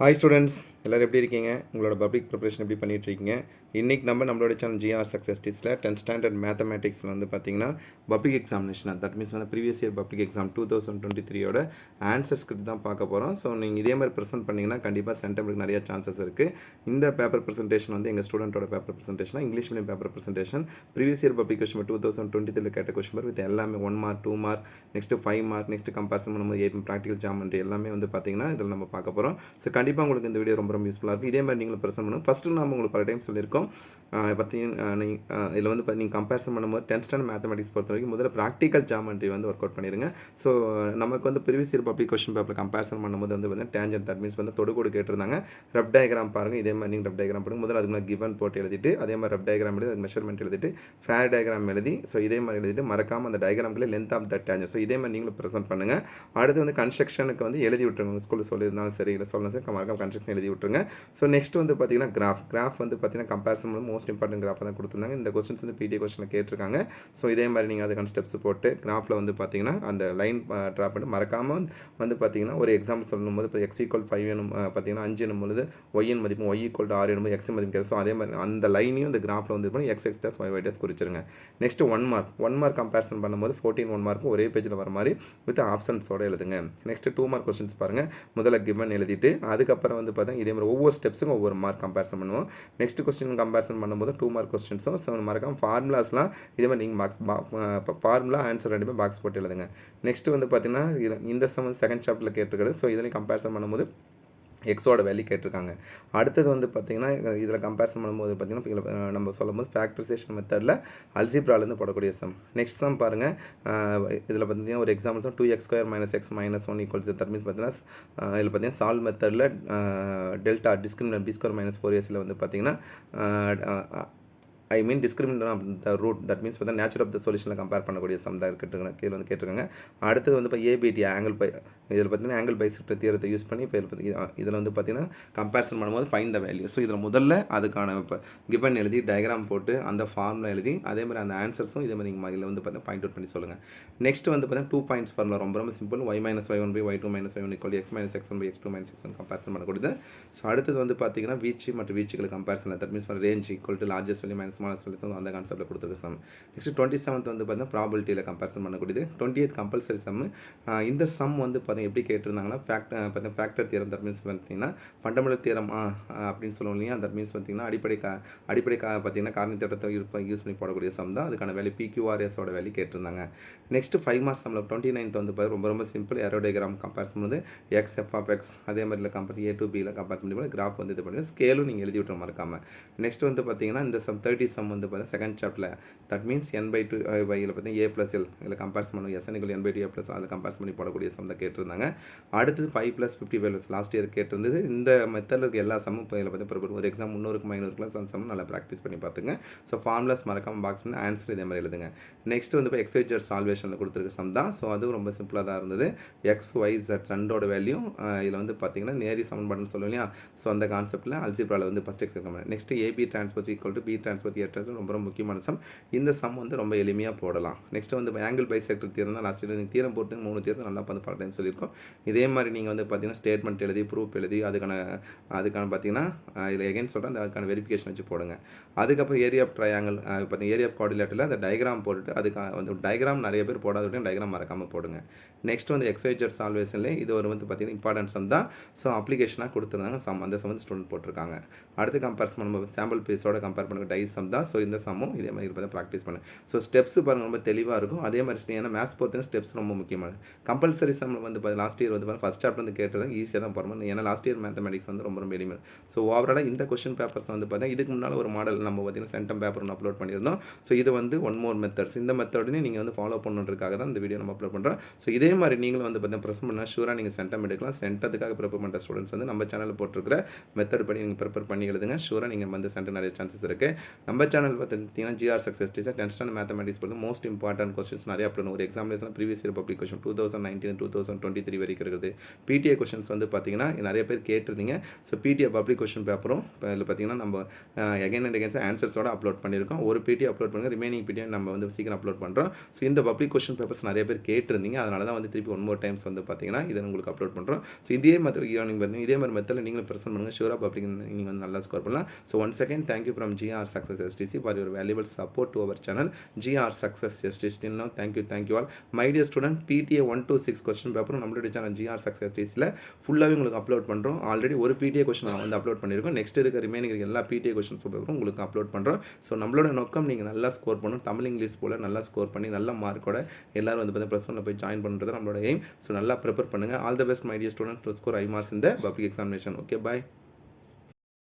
Hi students எல்லோரும் எப்படி இருக்கீங்க? உங்களோட பப்ளிக் ப்ரிப்பரேஷன் எப்படி பண்ணிகிட்ருக்கீங்க இருக்கீங்க இன்றைக்கி நம்ம நம்மளோட சேனல் ஜிஆர் சக்ஸஸ் டீஸில் டென்த் ஸ்டாண்டர்ட் மேத்தமேட்டிக்ஸில் வந்து பார்த்தீங்கன்னா பப்ளிக் எக்ஸாமினேஷன் தட் மீன்ஸ் வந்து previous year public exam two thousand twenty த்ரீயோட ஆன்சர் ஸ்கிரிப்ட் தான் பார்க்க போகிறோம் ஸோ நீங்கள் இதே மாதிரி ப்ரெசென்ட் பண்ணிங்கன்னா கண்டிப்பாக சென்டருக்கு நிறைய சான்சஸ் இருக்குது இந்த பேப்பர் ப்ரெசன்டேஷன் வந்து எங்கள் ஸ்டூடெண்ட்டோட paper presentation English medium paper presentation previous year public question two thousand twenty three கேட்ட கொஸ்டின் வித் எல்லாமே one mark two mark next five mark next comparison பண்ணும்போது எயிட் ப்ராக்டிகல் ஜாமெண்ட்ரி எல்லாமே வந்து பார்த்தீங்கன்னா இதில் நம்ம பார்க்க போகிறோம் ஸோ கண்டிப்பாக உங்களுக்கு இந்த வீடியோ ரொம்ப ரொம்ப யூஸ்ஃபுல்லாக இருக்கும் இதே மாதிரி நீங்களும் ப்ரெசென்ட் பண்ணுங்கள் ஃபஸ்ட்டு நம்ம உங்களுக்கு பல டைம் சொல்லியிருக்கோம். பார்த்தீங்கன்னா நீங்கள் இதில் வந்து நீங்கள் கம்பேரிசன் பண்ணும்போது டென்த் ஸ்டாண்டர்ட் மேத்தமெட்டிக்ஸ் பொறுத்த வரைக்கும் முதல்ல ப்ராக்டிக்கல் ஜாமெண்ட்ரி வந்து ஒர்க் அவுட் பண்ணிடுங்க ஸோ நமக்கு வந்து previous year public question paper comparison பண்ணும்போது வந்து பார்த்தீங்கன்னா டேஞ்சன் தட் மீன்ஸ் வந்து தொடுகோடு கேட்டிருந்தாங்க. ரப் டயக்ராம் பாருங்கள் இதே மாதிரி நீங்கள் ரப் டயக்ராம் போடுங்க. முதல்ல அதுக்கு நான் கிவன் போட்டு எழுதிட்டு அதே மாதிரி ரப் டயக்ராம் எழுதி மெஷர்மெண்ட் எழுதிட்டு ஃபேர் டயக்ராம் எழுதி ஸோ இதே மாதிரி எழுதிட்டு மறக்காமல் அந்த டயக்ராம்களே length of the tangent so இதே மாதிரி நீங்களும் ப்ரெசென்ட் பண்ணுங்கள் அடுத்து வந்து கன்ஸ்ட்ரக்ஷனுக்கு வந்து எழுதி விட்டுருங்க. ஸ்கூலில் சொல்லியிருந்தாலும் சரி இல்லை சொல்லணும் சரி மறக்காம கன்ஸ்ட்ரக்ஷன் எழுதி விட்டுருங்க. ஸோ நெக்ஸ்ட் வந்து பார்த்தீங்கன்னா கிராஃப் கிராஃப் வந்து பார்த்தீங்கன்னா கம்பேரிசன் வந்து மோஸ்ட் இம்பார்ட்டன்ட் கிராஃப் தான் கொடுத்துருந்தாங்க. இந்த கொஸ்டின்ஸ் வந்து பிடி கொஸ்டினில் கேட்டிருக்காங்க. ஸோ இதே மாதிரி நீங்கள் அதுக்கான ஸ்டெப்ஸ் போட்டு கிராஃபில் வந்து பார்த்தீங்கன்னா அந்த லைன் ட்ரா பண்ணி மறக்காமல் வந்து பார்த்தீங்கன்னா ஒரு எக்ஸாம்பிள் சொல்லும்போது இப்போ எக்ஸ் ஈக்குவல் ஃபைவ் எனும் பார்த்தீங்கன்னா அஞ்சு எனும் பொழுது ஒய்யின் மதிப்பு ஒய் ஈக்குவல் ஆறு எனும் எக்ஸ் மதிப்பு ஸோ அதே மாதிரி அந்த லைனையும் இந்த கிராஃபில் வந்து பண்ணி X X dash Y Y dash குறிச்சிருங்க. Next one mark one mark comparison பண்ணும்போது ஃபோர்டீன் ஒன் மார்க்கும் ஒரே பேஜில் வர மாதிரி வித் ஆப்ஷன்ஸோட எழுதுங்க. நெக்ஸ்ட் டூ மார்க் கொஸ்டின்ஸ் பாருங்கள் முதல்ல கிவன் எழுதிட்டு அதுக்கப்புறம் வந்து பார்த்தீங்கன்னா இதே மாதிரி ஒவ்வொரு ஸ்டெப்ஸுக்கும் ஒவ்வொரு மார்க் கம்பேரிசன் பண்ணுவோம். நெக்ஸ்ட் கொஸ்டின் கம்பேரிசன் பண்ணும்போது டூ மார்க் கொஸ்டின்ஸும் ஸோ மார்க்கும் ஃபார்முலாஸ்லாம் இதே மாதிரி நீங்கள் பாக்ஸ் ஃபார்முலா ஆன்சர் ரெண்டுமே பாக்ஸ் போட்டு எழுதுங்க. நெக்ஸ்ட் வந்து பார்த்தீங்கன்னா இது- இந்த செவன் செகண்ட் சாப்டரில் கேட்டிருக்கிறது. ஸோ இதுலையும் கம்பேரிசன் பண்ணும்போது எக்ஸோட வேல்யூ கேட்டிருக்காங்க. அடுத்தது வந்து பார்த்தீங்கன்னா இதில் கம்பேரிசன் பண்ணும்போது பார்த்தீங்கன்னா இதுல, நம்ம சொல்லும்போது ஃபேக்டரைசேஷன் மெத்தடில் அல்ஜிப்ராலேருந்து போடக்கூடிய சம் நெக்ஸ்ட் சம் பாருங்கள் இதில் பார்த்தீங்கன்னா ஒரு example two x square minus x minus one equal that means பார்த்தீங்கன்னா இதில் பார்த்தீங்கன்னா சால்வ் மெத்தடில் delta discriminant B square minus four இயர்ஸில் வந்து பார்த்தீங்கன்னா I mean discriminate of the root that means பார்த்தா நேச்சர் ஆஃப் த சொல்யூஷனில் கம்பேர் பண்ணக்கூடிய சம் தான் கேட்டுருங்க கீழே வந்து கேட்டிருக்காங்க. அடுத்தது வந்து இப்போ ஏபிடி ஆங்கிள் பை இதில் பார்த்தீங்கன்னா ஆங்கிள் பைசெக்டர் தியரத்தை யூஸ் பண்ணி இப்போ இதில் வந்து பார்த்தீங்கன்னா கம்பேரிசன் பண்ணும்போது ஃபைன் த வேல்யூ ஸோ இதில் முதல்ல அதுக்கான இப்போ கிபன் எழுதி டயக்ராம் போட்டு அந்த ஃபார்மில் எழுதி அதே மாதிரி அந்த ஆன்சர்ஸும் இதே மாதிரி நீங்கள் இதில் வந்து பார்த்தீங்கன்னா பாயிண்ட் அவுட் பண்ணி சொல்லுங்கள் நெக்ஸ்ட் வந்து பார்த்தீங்கன்னா டூ பாயிண்ட்ஸ் ஃபார்மில் ரொம்ப ரொம்ப simple Y minus Y one by Y two minus Y one equal X minus X one by X two minus X one comparison பண்ணக்கூடியது. ஸோ அடுத்தது வந்து பார்த்தீங்கன்னா வீச்சு மற்றும் வீச்சுகள் comparison that means range equal to largest value minus smallest value அந்த கான்செப்ட்டில் கொடுத்துருக்க sum next twenty seventh வந்து பார்த்தீங்கன்னா ப்ராபிலிட்டியில் கம்பேரிசன் பண்ணக்கூடியது. டுவெண்ட்டி எய்த் கம்பல்சரி சம் இந்த சம் வந்து பார்த்தீங்கன்னா எப்படி கேட்டிருந்தாங்கன்னா ஃபேக்ட் பார்த்தீங்கன்னா ஃபேக்டர் தியரம் தட் மீன்ஸ் பார்த்தீங்கன்னா ஃபண்டமெண்டல் தியரம் அப்படின்னு சொல்லுவோம் இல்லையா? தட் மீன்ஸ் பார்த்தீங்கன்னா அடிப்படை கா அடிப்படை கா பார்த்தீங்கன்னா காரணி திட்டத்தை யூஸ் பண்ணி போடக்கூடிய சம் தான். அதுக்கான வேலை பிக்யூஆர்எஸோட வேலை கேட்டிருந்தாங்க. நெக்ஸ்ட் ஃபைவ் மார்க்ஸ் சம்மில் டுவெண்ட்டி நைன்த் வந்து பார்த்தீங்கன்னா ரொம்ப ரொம்ப சிம்பிள் ஏரோடேகிராம் கம்பேரிசன் வந்து எக்ஸ் எஃப் ஆஃப் எக்ஸ் அதே மாதிரி கம்பேரிசன் ஏ டு பியில் கம்பேரிசன் பண்ணி கிராஃப் வந்து இது பண்ணி ஸ்கேலும் நீங்கள் எழுதி விட்டுற மறக்காமல் நெக்ஸ்ட் வந்து பார்த்தீங்கன்னா இந்த சம் தேர்ட்டி சம் வந்து பார்த்தீங்கன்னா செகண்ட் சாப்டரில் that means N by two by இதில் பார்த்தீங்கன்னா ஏ ப்ளஸ் எல் இதில் கம்பேர்ஸ் பண்ணும் SN N by two A plus அதில் கம்பேர்ஸ் பண்ணி போடக்கூடிய சம் தான் கேட்டிருந்தாங்க. அடுத்தது five plus fifty values last year கேட்டிருந்தது. இந்த மெத்தடில் இருக்க எல்லா சம்மும் இப்போ இதில் பார்த்தீங்கன்னா ஒரு எக்ஸாம் முந்நூறுக்கு ஐநூறுக்குலாம் சம் சம் நல்லா ப்ராக்டிஸ் பண்ணி பார்த்துங்க. ஸோ ஃபார்ம்லஸ் மறக்காம பாக்ஸ் பண்ணி ஆன்சர் இதே மாதிரி எழுதுங்க. நெக்ஸ்ட் வந்து இப்போ எக்ஸ்வைஜர் சால்வேஷனில் கொடுத்துருக்க சம் தான். ஸோ அதுவும் ரொம்ப சிம்பிளாக தான் இருந்தது. எக்ஸ் ஒய் ஜட் ரெண்டோட வேல்யூ uh, இதில் வந்து பார்த்தீங்கன்னா நேரி சமன்பாடுன்னு சொல்லுவோம் இல்லையா? ஸோ அந்த கான்செப்ட்டில் அல்ஜிப்ராவில் வந்து first exam next AB transpose equal to B transpose A transpose ரொம்ப ரொம்ப முக்கியமான சம். இந்த சம் வந்து ரொம்ப எளிமையாக போடலாம். நெக்ஸ்ட் வந்து ஆங்கிள் பை செக்டர் தீரம் தான் லாஸ்ட் இயர் நீங்கள் தீரம் பொறுத்து மூணு தீரம் நல்லா பார்த்து பல சொல்லியிருக்கோம். இதே மாதிரி நீங்கள் வந்து பார்த்தீங்கன்னா ஸ்டேட்மெண்ட் எழுதி ப்ரூஃப் எழுதி அதுக்கான அதுக்கான பார்த்தீங்கன்னா இதில் எகைன் சொல்கிறேன் அதுக்கான வெரிஃபிகேஷன் வச்சு போடுங்க. அதுக்கப்புறம் ஏரியா ஆஃப் ட்ரையாங்கிள் பார்த்தீங்கன்னா ஏரியா ஆஃப் கோஆர்டினேட்டில் அந்த டயக்ராம் போட்டுட்டு அதுக்கான வந்து டயக்ராம் நிறைய பேர் போடாத டயக்ராம் மறக்காமல் போடுங்க. நெக்ஸ்ட் வந்து எக்ஸைஜர் சால்வேஷன்ல இது ஒரு வந்து பார்த்தீங்கன்னா இம்பார்ட்டன்ட் சம் தான். ஸோ அப்ளிகேஷனாக கொடுத்துருந்தாங்க சம். அந்த சம் வந்து ஸ்டூடெண்ட் போட்டிருக்காங்க. அடுத்து கம்பேர்ஸ் பண்ணும்போது சாம்பிள் பீஸோட கம்பேர் பண்ணுற டைஸ் சம் தான். ஸோ இந்த சம்மும் இதே மாதிரி பார்த்தா ப்ராக்டிஸ் பண்ணு. ஸோ ஸ்டெப்ஸ் பாருங்கள் ரொம்ப தெளிவாக இருக்கும். அதே மாதிரி ஏன்னா மேத்ஸ் பொறுத்தவரை ஸ்டெப்ஸ் ரொம்ப முக்கியமானது கம்பல்சரி சம் வந்து லாஸ்ட் இயர் வந்து ஃபஸ்ட் சாப்டர் வந்து கேட்டது ஈஸியாக தான் போகிறோம் ஏன்னா லாஸ்ட் இயர் மேத்தமெட்டிக்ஸ் வந்து ரொம்ப ரொம்ப எளிமை ஸோ ஓவராலாக இந்த கொஸ்டின் பேப்பர்ஸ் வந்து பார்த்தீங்கன்னா இதுக்கு முன்னால் ஒரு மாடல் நம்ம பார்த்தீங்கன்னா சென்டம் பேப்பர் ஒன்று அப்லோட் பண்ணியிருந்தோம். ஸோ இது வந்து ஒன் மோர் மெத்தட்ஸ் இந்த மெத்தட்னே நீங்கள் வந்து ஃபாலோ பண்ணுறதுக்காக தான் இந்த வீடியோ நம்ம அப்லோட் பண்ணுறோம் ஸோ இதே மாதிரி நீங்களும் வந்து பார்த்தீங்கன்னா ப்ரெஸ் பண்ணால் ஷூராக நீங்கள் சென்டம் எடுக்கலாம். சென்டத்துக்காக ப்ரிப்பேர் பண்ணுற ஸ்டூடெண்ட்ஸ் வந்து நம்ம சேனலில் போட்டிருக்கிற மெத்தட் படி நீங்கள் ப்ரிப்பேர் பண்ணி எழுதுங்க. ஷூராக நீங்கள் வந்து சென்டர் நிறைய சான்சஸ் இருக்குது நம்ம நம்ம சேனல் பார்த்தீங்கன்னா GR success teacher tenth standard mathematics பொறுத்து மோஸ்ட் இம்பார்ட்டன்ட் கொஸ்டின்ஸ் நிறைய அப்லோட் ஒரு எக்ஸாம்பிளேஷன் previous year public question two thousand nineteen two thousand twenty three வரைக்கும் இருக்குது. பிடிஏ கொஸ்டின்ஸ் வந்து பார்த்தீங்கன்னா நிறைய பேர் கேட்டிருந்தீங்க. ஸோ பிடிஏ பப்ளிக் கொஸ்டின் பேப்பரும் இப்போ இதில் பார்த்தீங்கன்னா நம்ம எகைன் அண்ட் எகைன்ஸ் ஆன்சர்ஸோட அப்லோட் பண்ணியிருக்கோம். ஒரு பிடி அப்லோட் பண்ணுங்க ரிமைனிங் பிடிஏ நம்ம வந்து சீக்கிரம் அப்லோட் பண்ணுறோம் ஸோ இந்த பப்ளிக் கொஷின் பேப்பர்ஸ் நிறைய பேர் கேட்டிருந்தீங்க. அதனால தான் வந்து திருப்பி ஒன் மோர் டைம்ஸ் வந்து பார்த்தீங்கன்னா இதை உங்களுக்கு அப்லோட் பண்ணுறோம் ஸோ இதே மாதிரி ஈவினிங் பார்த்தீங்கன்னா இதே மாதிரி மெத்தடில் நீங்களும் ப்ரெசென்ட் பண்ணுங்கள் ஷூராக பப்ளிக் நீங்கள் வந்து நல்லா ஸ்கோர் பண்ணலாம். So one second thank you from GR success STC for your valuable support to our channel GR success STC no thank you thank you all my student PTA one two six question பேப்பரும் நம்மளுடைய channel GR success எஸ்டிசியில் ஃபுல்லாகவே உங்களுக்கு upload பண்ணுறோம் already ஒரு PTA question நான் வந்து upload பண்ணியிருக்கோம் next இருக்க ரிமைனிங் இருக்க எல்லா பிடிஏ கொஸ்டின் பேப்பரும் உங்களுக்கு அப்லோட் பண்ணுறோம் ஸோ நம்மளோட நோக்கம் நீங்கள் நல்லா ஸ்கோர் பண்ணணும். தமிழ் இங்கிலீஷ் போல் நல்லா ஸ்கோர் பண்ணி நல்ல மார்க்கோட எல்லாரும் வந்து பார்த்தீங்கன்னா ப்ளஸ் ஒன்ல போய் ஜாயின் பண்ணுறது நம்மளோட எய்ம் ஸோ நல்லா ப்ரிப்பேர் பண்ணுங்கள் all the best my dear student to score high marks இந்த பப்ளிக் எக்ஸாமினேஷன் ஓகே பாய்